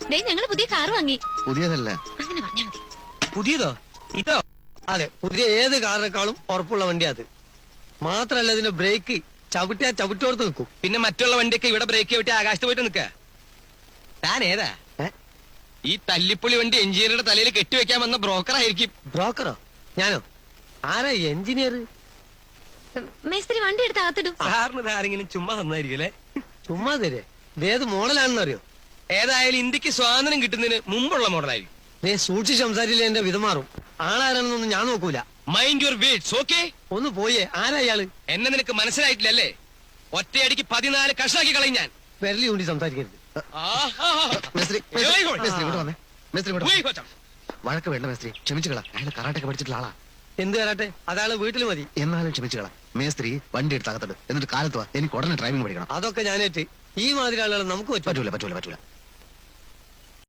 ദേ ഞങ്ങൾ പുതിയ കാർ വാങ്ങി. പുതിയതല്ല? അങ്ങനെ പറഞ്ഞാ മതി. പുതിയതോ? ഇതോ? അതെ പുതിയ ഏത് കാറിനേക്കാളും ഉറപ്പുള്ള വണ്ടി അത് മാത്രല്ല ഇതിന്റെ ബ്രേക്ക് ചവിട്ടിയാ ചവിട്ടോർത്ത് നിൽക്കും. പിന്നെ മറ്റുള്ള വണ്ടിയൊക്കെ ഇവിടെ ബ്രേക്ക് ചവിട്ടി ആകാശത്ത് പോയിട്ട് നിക്ക താൻ ഏതാ? ഏ? ഈ തല്ലിപ്പൊളി വണ്ടി എഞ്ചിനീയറുടെ തലയിൽ കെട്ടിവെക്കാൻ വന്ന ബ്രോക്കർ ആയിരിക്കും. ബ്രോക്കറോ? ഞാനോ? ആരാ എഞ്ചിനീയർ? മേസ്ത്രി വണ്ടി എടുത്ത് അകത്തിടും. സാറിന് ഇത് ആരെങ്കിലും ചുമ്മാ തന്നായിരിക്കും അല്ലേ? ചുമ്മാ തരേ. ഇതേത് മോഡലാണെന്ന് അറിയോ ഏതായാലും ഇന്ത്യയ്ക്ക് സ്വാതന്ത്ര്യം കിട്ടുന്നതിന് മുമ്പുള്ള മോഡലായിരിക്കും. നീ സൂക്ഷിച്ച് സംസാരിച്ചില്ല എന്റെ വിധമാറും ആളാരാണെന്നൊന്നും ഞാൻ നോക്കൂല. മൈൻഡ് യുവർ വേഡ്സ് ഓക്കെ ഒന്ന് പോയേ ആരായാൾ എന്നെ നിനക്ക് മനസ്സിലായിട്ടില്ലല്ലേ? ഒറ്റയടിക്ക് പതിനാല് കഷാക്കി കളയും ഞാൻ. വിരലി കൂടി സംസാരിക്കരുത്. മേസ്ത്രി. മേസ്ത്രി വന്നേ. മേസ്ത്രി വന്നേ. വഴക്ക് വേണ്ട മേസ്ത്രി. ക്ഷമിച്ചുകളാ അയാൾ കറാട്ടൊക്കെ പഠിച്ചിട്ടുള്ള ആളാ. എന്ത് വരാട്ടെ അതാൾ വീട്ടിൽ മതി. എന്നാലും ക്ഷമിച്ചുകളാ മേസ്ത്രി വണ്ടി എടുത്ത് അകത്തിട്ട് എന്നിട്ട് കാലത്ത് വാ. എനിക്ക് ഉടനെ ഡ്രൈവിംഗ് പഠിക്കണം. അതൊക്കെ ഞാനേറ്റ്. ഈ മാതിരി ആളുകൾ നമുക്ക് പറ്റും. പറ്റൂല പറ്റൂല പറ്റൂല.